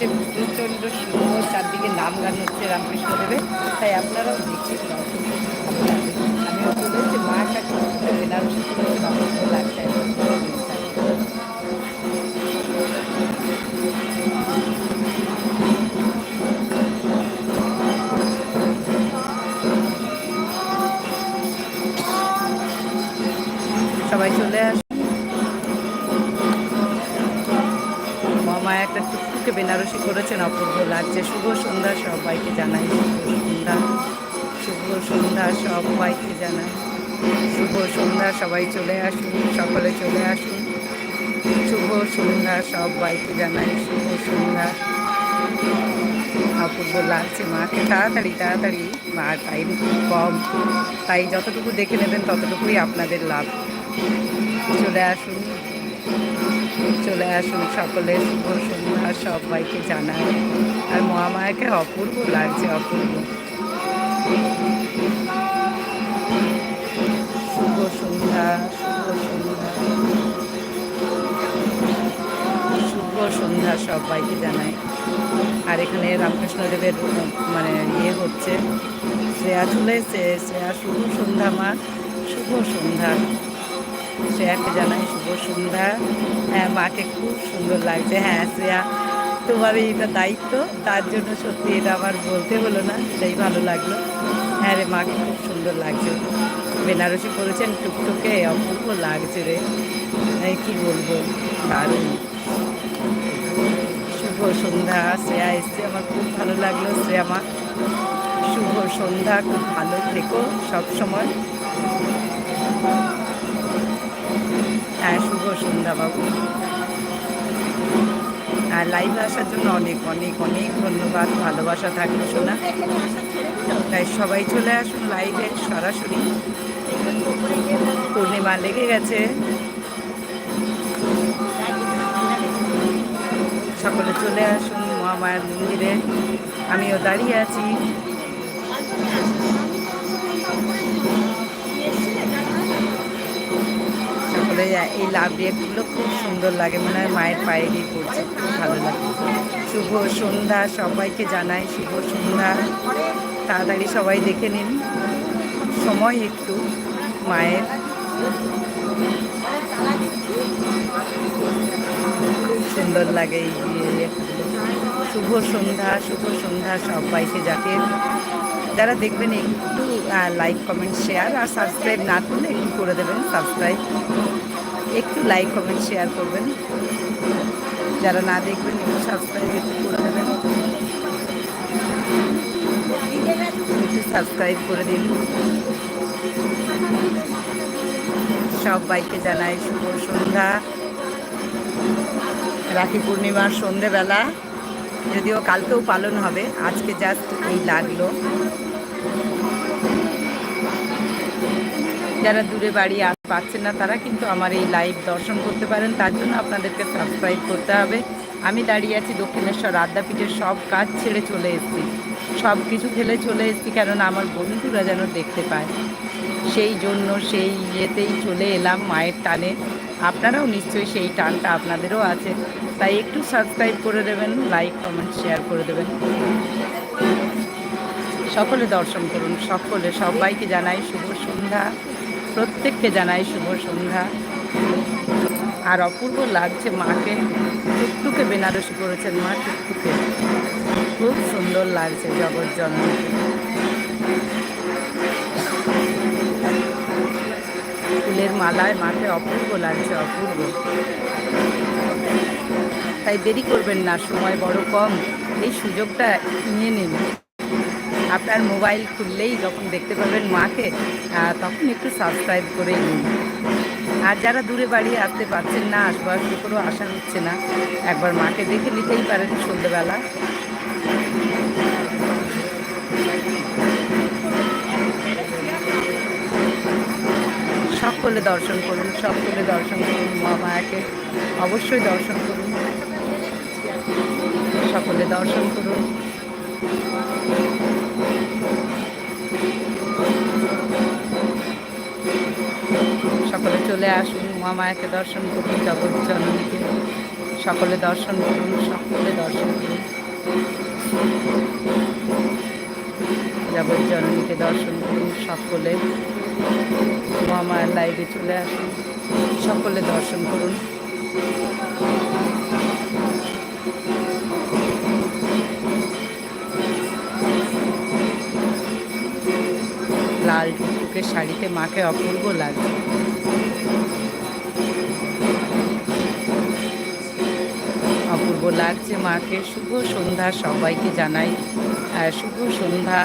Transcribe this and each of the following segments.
দেখতে প্রচণ্ড সুন্দর চারদিকে নাম গান হচ্ছে রামকৃষ্ণদেবের তাই আপনারাও দেখতে বেনারসি করেছেন অপূর্ব লাগছে। শুভ সন্ধ্যা সবাইকে জানাই। সন্ধ্যা। শুভ সন্ধ্যা সবাইকে জানাই। শুভ সন্ধ্যা সবাই চলে আসুন, সকলে চলে আসুন। শুভ সন্ধ্যা সবাইকে জানাই। শুভ সন্ধ্যা। অপূর্ব লাগছে মাকে। তাড়াতাড়ি তাড়াতাড়ি। মা টাইম কম। তাই যতটুকু দেখে নেবেন ততটুকুই আপনাদের লাভ। চলে আসুন। চলে আসুন সকলে, শুভ সন্ধ্যা সবাইকে জানাই। আর মহামায়াকে অপূর্ব লাগছে, অপূর্ব। শুভ সন্ধ্যা শুভ সন্ধ্যা। শুভ সন্ধ্যা সবাইকে জানাই। আর এখানে রামকৃষ্ণদেবের মানে ইয়ে হচ্ছে, শ্রেয়া চলে এসছে। শ্রেয়া, শুভ সন্ধ্যা মা, শুভ সন্ধ্যা। শ্রেয়াকে জানাই শুভ সন্ধ্যা। হ্যাঁ মাকে খুব সুন্দর লাগছে। হ্যাঁ শ্রেয়া তোমার এইটা দায়িত্ব। তার জন্য সত্যি এটা আমার বলতে হলো না, সেটাই ভালো লাগল। হ্যাঁ রে, মাকে খুব সুন্দর লাগছে। বেনারসি করেছেন টুকটুকে, অপূর্ব লাগছে রে। কী বলব? দারুণ। শুভ সন্ধ্যা, শ্রেয়া এসছে, আমার খুব ভালো লাগল। শ্রেয়া মা, শুভ সন্ধ্যা, খুব ভালো থেকো সব সময় হ্যাঁ শুভ সন্ধ্যা বাবু। আর লাইভে আসার জন্য অনেক অনেক অনেক ধন্যবাদ। ভালোবাসা থাকল শোনা। তাই সবাই চলে আসুন লাইভে সরাসরি। পূর্ণিমা লেগে গেছে। সকলে চলে আসুন মহামায়ার মন্দিরে। আমিও দাঁড়িয়ে আছি। সকলে এই লাভ রিয়েক্টগুলো খুব সুন্দর লাগে। মনে হয় মায়ের পায়ে দিয়ে পড়ছে, খুব ভালো লাগে। শুভ সন্ধ্যা সবাইকে জানাই, শুভ সন্ধ্যা। তাড়াতাড়ি সবাই দেখে নিন। সময় একটু মায়ের। খুব সুন্দর লাগে এই শুভ সন্ধ্যা শুভ সন্ধ্যা সবাইকে যাকে যারা দেখবেন একটু লাইক কমেন্ট শেয়ার আর সাবস্ক্রাইব না করলে একটু করে দেবেন সাবস্ক্রাইব একটু লাইক কমেন্ট শেয়ার করবেন। যারা না দেখবেন, একটু সাবস্ক্রাইব একটু করে দেবেন। একটু সাবস্ক্রাইব করে দিন। সবাইকে জানাই শুভ সন্ধ্যা। রাখি পূর্ণিমার সন্ধেবেলা। যদিও কালকেও পালন হবে, আজকে জাস্ট এই লাগল। যারা দূরে বাড়ি আস পাচ্ছেন না, তারা কিন্তু আমার এই লাইভ দর্শন করতে পারেন, তার জন্য আপনাদেরকে সাবস্ক্রাইব করতে হবে। আমি দাঁড়িয়ে আছি দক্ষিণেশ্বর আদ্যাপীঠের সব কাজ ছেড়ে চলে এসেছি। সব কিছু ফেলে চলে এসেছি, কেননা আমার বন্ধুরা যেন দেখতে পায়। সেই জন্য সেই ইয়েতেই চলে এলাম মায়ের টানে। আপনারাও নিশ্চয়ই সেই টানটা আপনাদেরও আছে। তাই একটু সাবস্ক্রাইব করে দেবেন লাইক কমেন্ট শেয়ার করে দেবেন। সকলে দর্শন করুন, সকলে, সবাইকে জানাই শুভ সন্ধ্যা। প্রত্যেককে জানাই শুভ সন্ধ্যা। আর অপূর্ব লাগছে মাকে। টুকটুকে বেনারসি করেছেন মা, টুকটুকে। খুব সুন্দর লাগছে জগৎজননী ফুলের মালায় মাকে অপূর্ব লাগছে অপূর্ব। তাই দেরি করবেন না, সময় বড় কম। এই সুযোগটা নিয়ে নিন। আপনার মোবাইল খুললেই যখন দেখতে পাবেন মাকে তখন একটু সাবস্ক্রাইব করে নিন। আর যারা দূরে বাড়ি আসতে পারছেন না আসবার করেও আসা হচ্ছে না, একবার মাকে দেখে নিতেই পারেন সন্ধ্যেবেলা। সকলে দর্শন করুন সকলে দর্শন করুন, মা মায়াকে অবশ্যই দর্শন করুন। সকলে দর্শন করুন। সকলে চলে আসুন, মা মায়াকে দর্শন করুন, জগৎ জননীকে। সকলে দর্শন করুন সকলে দর্শন করুন। জগজ্জননীকে দর্শন করুন সকলে মহামায়ার লাইভে চলে আসুন। সকলে দর্শন করুন। লাল টুকটুকে শাড়িতে মাকে অপূর্ব লাগছে। অপূর্ব লাগছে মাকে। শুভ সন্ধ্যা সবাইকে জানাই। শুভ সন্ধ্যা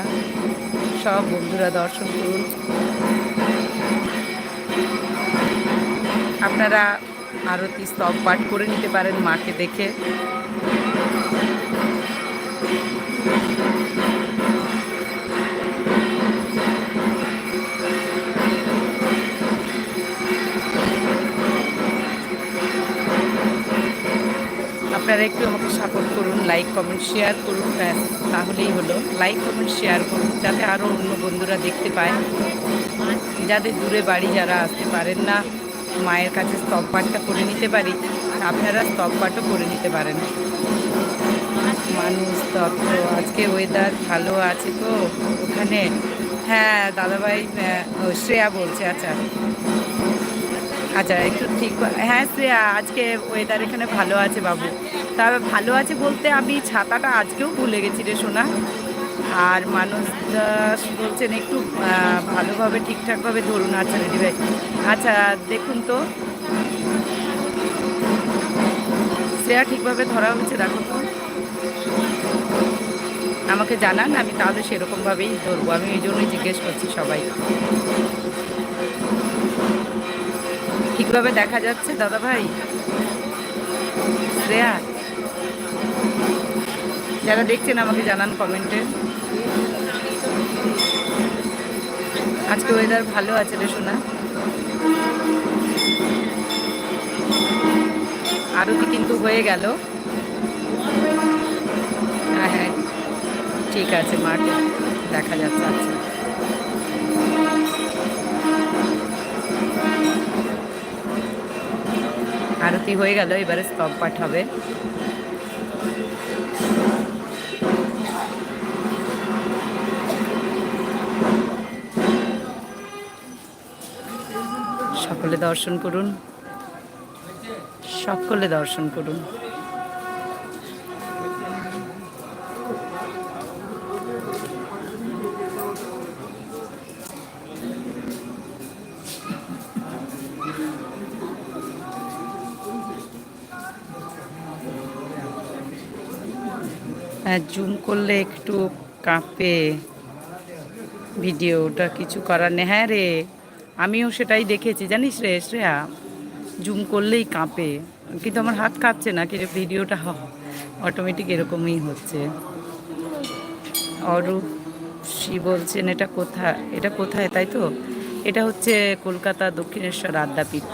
সব বন্ধুরা দর্শন করুন। আপনারা আরতি স্তব পাঠ করে নিতে পারেন মাকে দেখে। আপনারা একটু আমাকে সাপোর্ট করুন লাইক কমেন্ট শেয়ার করুন তাহলেই হলো। লাইক কমেন্ট শেয়ার করুন, যাতে আরও অন্য বন্ধুরা দেখতে পায়। যাদের দূরে বাড়ি যারা আসতে পারেন না, মায়ের কাছে স্তব পাঠটা করে নিতে পারি আপনারা স্তব পাঠও করে নিতে পারেন। মানুষ তত্ত্ব, আজকে ওয়েদার ভালো আছে তো, ওখানে। হ্যাঁ দাদাভাই শ্রেয়া বলছে আচ্ছা। আচ্ছা একটু ঠিক হ্যাঁ শ্রেয়া, আজকে ওয়েদার এখানে ভালো আছে বাবু। তবে ভালো আছে বলতে আমি ছাতাটা আজকেও ভুলে গেছি রে সোনা। আর মানুষ দাস বলছেন একটু ভালোভাবে, ঠিকঠাকভাবে ধরুন। আচ্ছা দিদি ভাই। আচ্ছা দেখুন তো। শ্রেয়া, ঠিকভাবে ধরা হচ্ছে দেখো তো। আমাকে জানান, আমি তাহলে সেরকমভাবেই ধরবো। আমি এই জন্যই জিজ্ঞেস করছি সবাই। ঠিকভাবে দেখা যাচ্ছে, দাদা ভাই? শ্রেয়া? যারা দেখছেন আমাকে জানান কমেন্টে। আজকে ওয়েদার ভালো আছে রে শোনা আরতি কিন্তু হয়ে গেল। হ্যাঁ হ্যাঁ ঠিক আছে মাকে দেখা যাচ্ছে আচ্ছা। আরতি হয়ে গেল, এবারে স্তব পাঠ হবে। সকলে দর্শন করুন। সকলে দর্শন করুন। হ্যাঁ জুম করলে একটু কাঁপে। ভিডিওটা কিছু করার নেই হ্যাঁ রে। আমিও সেটাই দেখেছি। জানিস রে, শ্রেয়া, জুম করলেই কাঁপে। কিন্তু আমার হাত কাঁপছে না, কিন্তু ভিডিওটা অটোমেটিক এরকমই হচ্ছে। অরূপ, শ্রী বলছেন, এটা কোথায়? এটা কোথায় তাই তো? এটা হচ্ছে কলকাতা দক্ষিণেশ্বর আদ্যাপীঠ।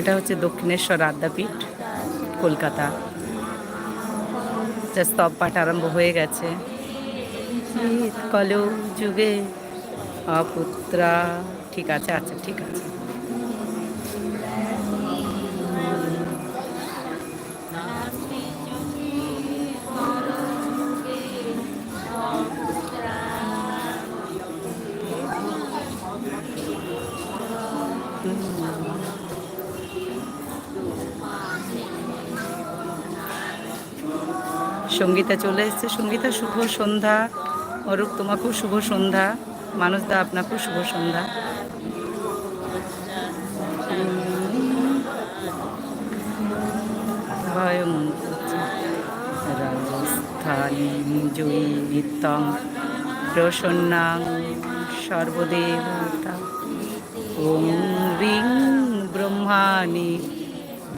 এটা হচ্ছে দক্ষিণেশ্বর আদ্যাপীঠ, কলকাতা। স্তব পাঠ আরম্ভ হয়ে গেছে। কলেও যুগে অপুত্রা। ঠিক আছে আচ্ছা ঠিক আছে। সঙ্গীতা চলে এসেছে। সঙ্গীতা, শুভ সন্ধ্যা। অরূপ, তোমাকেও শুভ সন্ধ্যা। মানুষদা আপনাকেও শুভ সন্ধ্যা। রাজস্থানী জয়ী নিত্যং প্রসন্নাং সর্বদেবতা, ওম রিং ব্রহ্মাণি,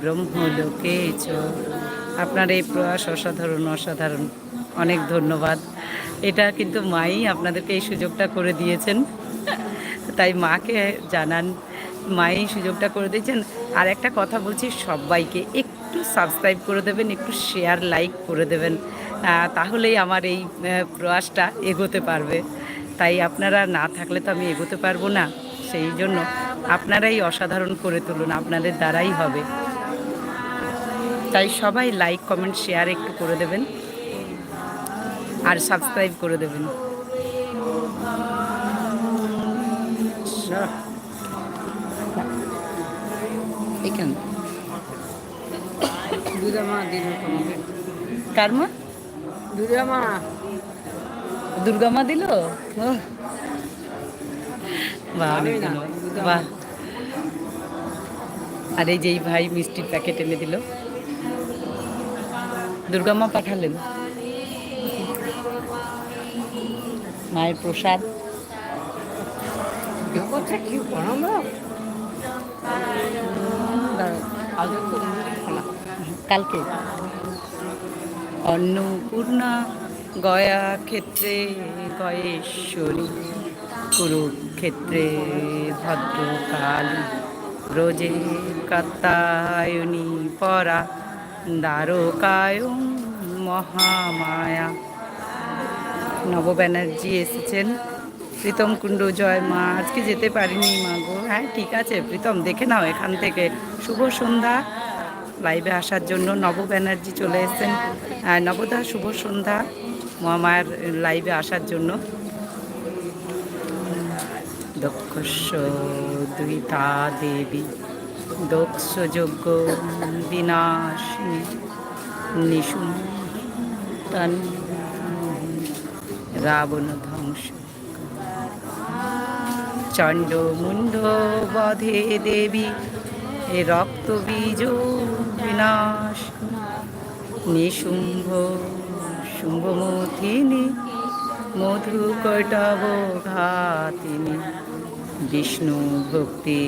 ব্রহ্মলোকে আপনার এই প্রয়াস অসাধারণ অসাধারণ। অনেক ধন্যবাদ। এটা কিন্তু মাই আপনাদেরকে এই সুযোগটা করে দিয়েছেন। তাই মাকে জানান, মাই সুযোগটা করে দিয়েছেন। আর একটা কথা বলছি, সবাইকে একটু সাবস্ক্রাইব করে দেবেন, একটু শেয়ার লাইক করে দেবেন তাহলেই আমার এই প্রয়াসটা এগোতে পারবে। তাই আপনারা না থাকলে তো আমি এগোতে পারব না। সেই জন্য আপনারাই অসাধারণ করে তুলুন, আপনাদের দ্বারাই হবে। তাই সবাই লাইক কমেন্ট শেয়ার একটু করে দেবেন। আর সাবস্ক্রাইব করে দেবেন। এখানে। দুর্গা দিল তোমাকে। কার মা? দুর্গা মা। দুর্গা মা দিল? বাহ। বাহ। আর এই যে ভাই মিষ্টির প্যাকেট এনে দিল। দুর্গা মা পাঠালেন। মায়ের প্রসাদ। কালকে। অন্নপূর্ণা গয়া ক্ষেত্রে গয়েশ্বরী কুরুক্ষেত্রে ভদ্রকালী রোজে কাত্তায়নী পরা দ্বারকায় মহামায়া। নব ব্যানার্জি এসেছেন। প্রীতম কুণ্ডু, জয় মা, আজকে যেতে পারিনি মা গো। হ্যাঁ ঠিক আছে, প্রীতম, দেখে নাও এখান থেকে। শুভ সন্ধ্যা। লাইভে আসার জন্য নব ব্যানার্জি চলে এসেছেন। আর নবদা, শুভ সন্ধ্যা। মহামায়ার লাইভে আসার জন্য। দক্ষস্য দুইতা দেবী, দক্ষ যজ্ঞ বিনাশিনী নিশুম রাবণ ধ্বংস চণ্ড মুন্ড বধে দেবী, এ রক্ত বীজ বিনাশ। নিশুম্ভ, শুম্ভমথিনী মধু কৈটব ঘাতিনী, বিষ্ণু ভক্তি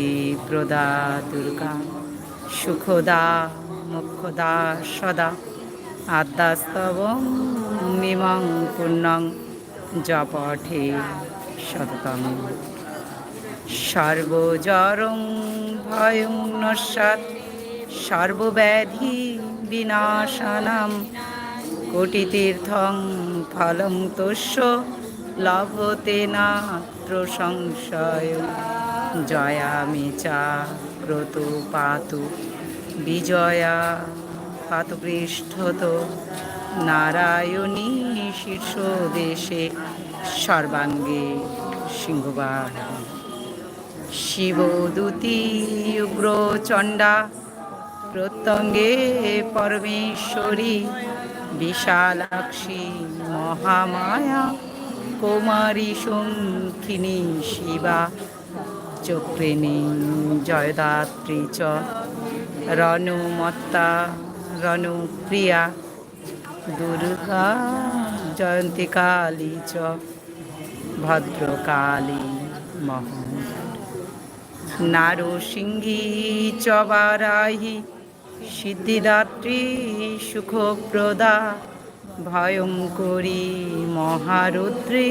প্রদা দুর্গা, সুখদা মুখদা সদা আদ্যাস্তব মিমং পুণ্যং। জপঠে সততম। সর্বজরং ভয়ং নস্যাৎ, সর্বব্যাধি বিনাশানাম, কোটিতীর্থং ফলং তস্য লভতে নাত্র সংশয়। জয়ামি চা ক্রতু পাতু, বিজয়া পাতপৃষ্ঠত নারায়ণী শীর্ষ দেশে সর্বাঙ্গে সিংহবার শিবদূতি উগ্র চণ্ডা প্রত্যঙ্গে পরমেশ্বরী, বিশালাক্ষী মহামায়া, কুমারী শঙ্খিনী শিবা, চক্রিণী জয়দাত্রী চ, রণুমত্তা, রণুপ্রিয়া দুর্গা জয়ন্তী কালী চ ভদ্রকালী মহ নারসিংহী চবারাহি সিদ্ধিদাত্রী সুখপ্রদা ভয়ঙ্করী মহারুদ্রে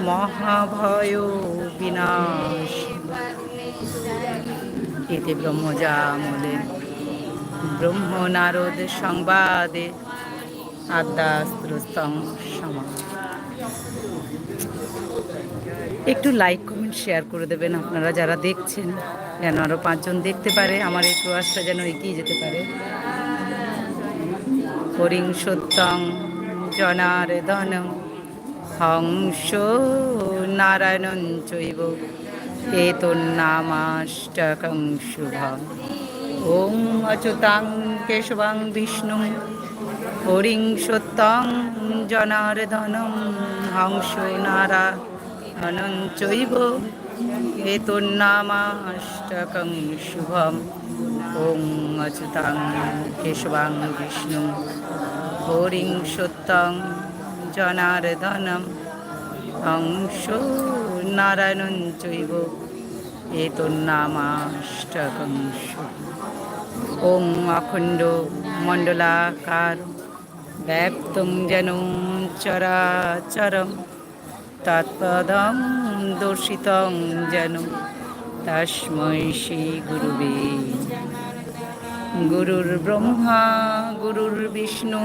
মহাভয় বিনাশ এতে ব্রহ্মজামলে ব্রহ্ম নারদ সংবাদে একটু লাইক কমেন্ট শেয়ার করে দেবেন আপনারা যারা দেখছেন, যেন আরও পাঁচজন দেখতে পারে। আমার এই প্রয়াসটা যেন এগিয়ে যেতে পারে। হরিং সত্যং জনার্দন হংস নারায়ণন চৈব এ এতন্নামাষ্টকং শুভম। ওম অচ্যুতাং কেশবাং বিষ্ণু হরিং সত্যং জনার্দনম হংস নারায়ণং চৈব এতন্নামাষ্টকং শুভম। ওম অচ্যুতাং কেশবাং বিষ্ণু। হরিং সত্যং জনার্দনম হংস নারায়ণং চৈব শুভম। ওম অখণ্ড মণ্ডলাকার তৎপদম দর্শিতং যেন তস্মৈ শ্রী গুরুবে গুরুর ব্রহ্মা, গুরুর বিষ্ণু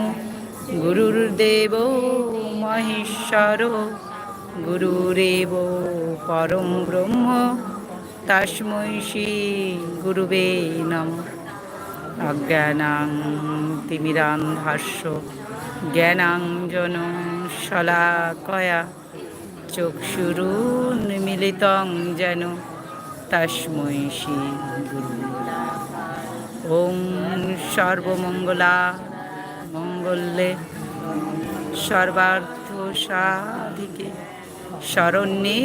গুরুর্দেব মহেশ্বর, গুরুরেব পরম ব্রহ্ম, তস্মৈ শ্রী গুরুবে নমঃ। অজ্ঞানাং তিমিরান্ধাস্য জ্ঞানাঞ্জন শলাকয়া চক্ষুরুন্মিলিতং যেন তস্মৈ শ্রী গুরু ওম সর্বমঙ্গলা মঙ্গলে সর্বার্থ সাধিকে শরণ্যে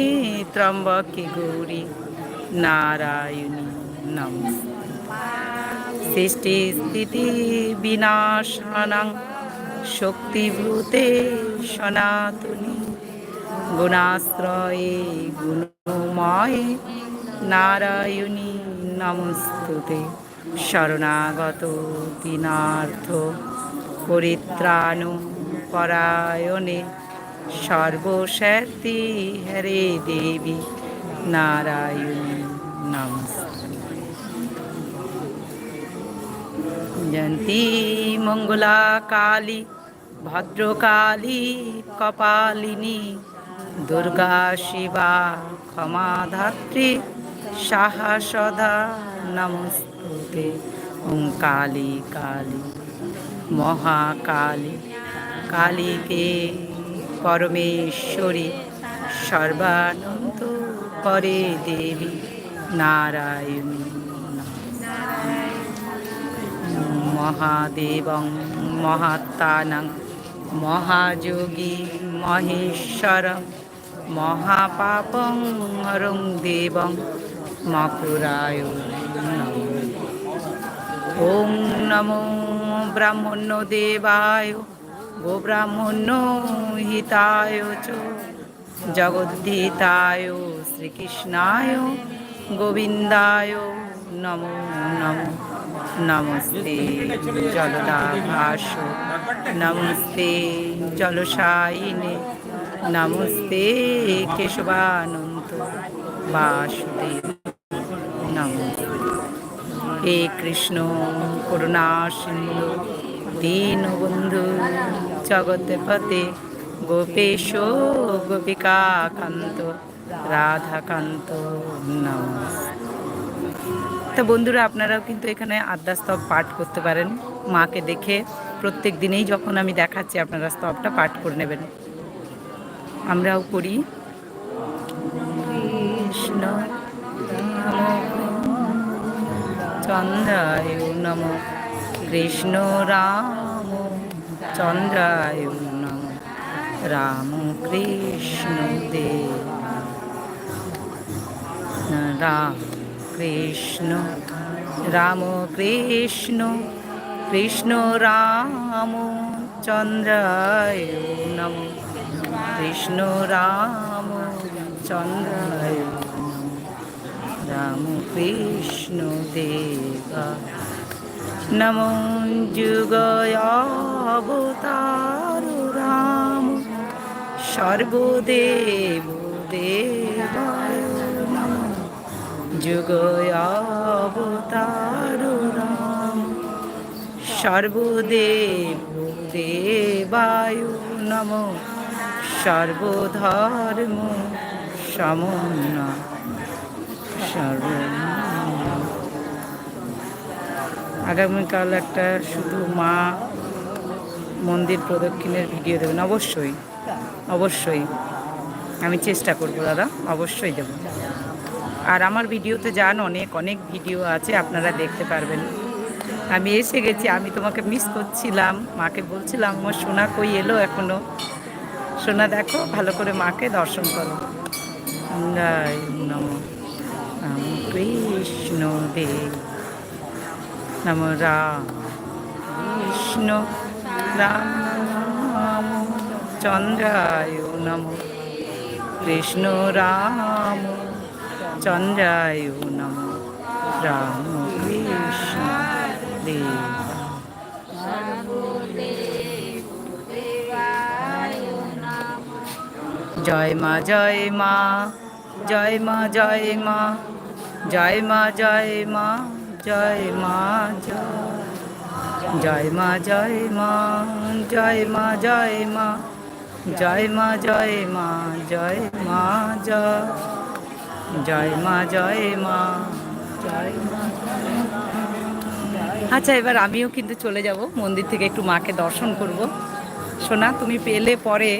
ত্রম্বকে গৌরী নারায়ণী নমস্তে সৃষ্টি স্থিতি বিনাশানাং শক্তিভূতে সনাতনী। গুণাশ্রয়ে গুণময় নারায়ণী নমস্তুতে। শরণাগত দিনার্থ পরিত্রাণ পরায়ণে সর্বস্বার্থী হরে দেবী নারায়ণী নমস্তে জয়ন্তী মঙ্গলা কালী ভদ্রকালী, কপালিনী, দুর্গা শিবা ক্ষমা ধাত্রী সাহা সদা, নমস্তুতে ওম কালী কালী মহাকালী, কালীকে পরমেশ্বরী সর্বানন্ত করে দেবী, নারায়ণী মহাদেবং মহাত্মানং মহাযোগী মহেশ্বর মহাপাপং হরং দেবং মকুরায় ওম নমো ব্রাহ্মণ্য দেবায় গো ব্রাহ্মণ্য হিতায় চ জগদ্ধিতায় শ্রীকৃষ্ণায় গোবিন্দায় নমো নমো। নমস্তে, জলদাভাস। নমস্তে, জলসায়িনে। নমস্তে, কেশবানন্ত বাসুদেব। নমস্তে। হে কৃষ্ণ করুণা সিন্ধু দীনবন্ধু, জগৎপতে গোপেশ, গোপিকাকান্ত, রাধাকান্ত। নমস্তে। তো বন্ধুরা, আপনারাও কিন্তু এখানে আদ্যাস্তব পাঠ করতে পারেন। মাকে দেখে প্রত্যেক দিনেই যখন আমি দেখাচ্ছি, আপনারা স্তবটা পাঠ করে নেবেন। আমরাও করি। কৃষ্ণ চন্দ্রায় নম। কৃষ্ণ রাম চন্দ্রায় নম। রাম কৃষ্ণ দেব। রাম কৃষ্ণ, রাম কৃষ্ণ কৃষ্ণ রাম চন্দ্রায় নম। কৃষ্ণ রাম চন্দ্রায় নম। রাম কৃষ্ণ দেবা। নম যুগয়াবতার রাম। সর্বদেব নমঃ যুগয়াবতার রাম সর্বদেব দেবায় নম। সর্বধর্ম সমন্ন সর্ব আগামীকাল একটা শুধু মা মন্দির প্রদক্ষিণের ভিডিও দেবেন। অবশ্যই অবশ্যই। আমি চেষ্টা করব, দাদা। অবশ্যই দেবো। আর আমার ভিডিওতে যান অনেক অনেক ভিডিও আছে, আপনারা দেখতে পারবেন। আমি এসে গেছি, আমি তোমাকে মিস করছিলাম, মাকে বলছিলাম আমার সোনা কই এলো এখনও? সোনা, দেখো, ভালো করে মাকে দর্শন করো। কৃষ্ণ দেব। নম, রাম কৃষ্ণ রাম রাম চন্দ্রায় নম। কৃষ্ণ রাম চন্দ্রায় নম রাম কৃষ্ণ জয় মা জয় মা জয় মা জয় মা জয় মা জয় মা জয় মা জয় মা জয় মা জয় মা জয় মা জয় মা জয় মা জয় মা জয় জয় মা জয় মা জয় আচ্ছা এবার আমিও কিন্তু চলে যাব মন্দির থেকে একটু মাকে দর্শন করব সোনা তুমি পেলে পরে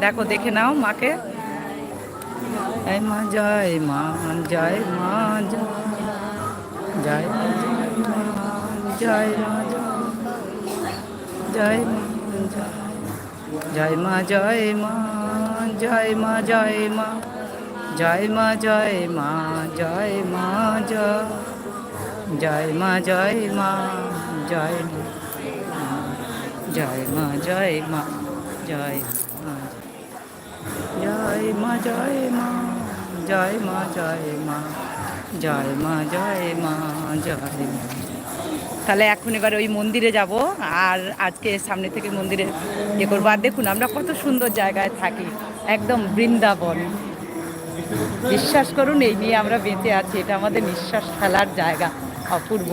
দেখো দেখে নাও মাকে জয় মা জয় মা জয় মা জয় জয় মা জয় মা জয় মা জয় মা জয় মা জয় মা জয় মা জয় মা জয় মা জয় মা জয় মা জয় মা জয় মা জয় মা জয় মা জয় মা জয় মা জয় মা জয় মা জয় মা জয় মা জয় মা তাহলে এখন এবার ওই মন্দিরে যাব আর আজকে সামনে থেকে মন্দিরে ইয়ে করব আর দেখুন আমরা কত সুন্দর জায়গায় থাকি একদম বৃন্দাবন বিশ্বাস করুন, এই নিয়ে আমরা বেঁচে আছি, এটা আমাদের নিঃশ্বাস ফেলার জায়গা, অপূর্ব।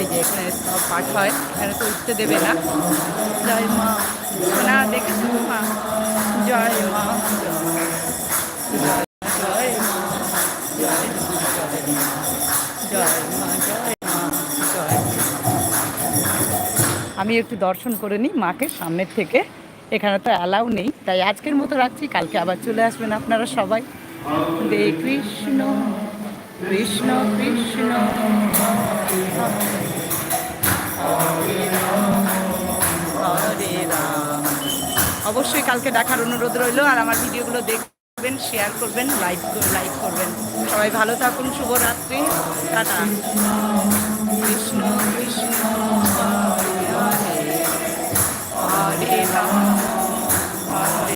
এই যে এখানে সব পাঠ হয়, এখানে তো উঠতে দেবে না। জয় মা। না দেখেছ মা। জয় মা। জয় আমি একটু দর্শন করে নিই মাকে সামনের থেকে। এখানে তো অ্যালাউ নেই। তাই আজকের মতো রাখছি। কালকে আবার চলে আসবেন আপনারা সবাই। দে কৃষ্ণ কৃষ্ণ কৃষ্ণ। অবশ্যই কালকে দেখার অনুরোধ রইল। আর আমার ভিডিওগুলো দেখবেন শেয়ার করবেন লাইক লাইক করবেন। সবাই ভালো থাকুন। শুভরাত্রি। Ta ta. কৃষ্ণ কৃষ্ণ। হরে রাম।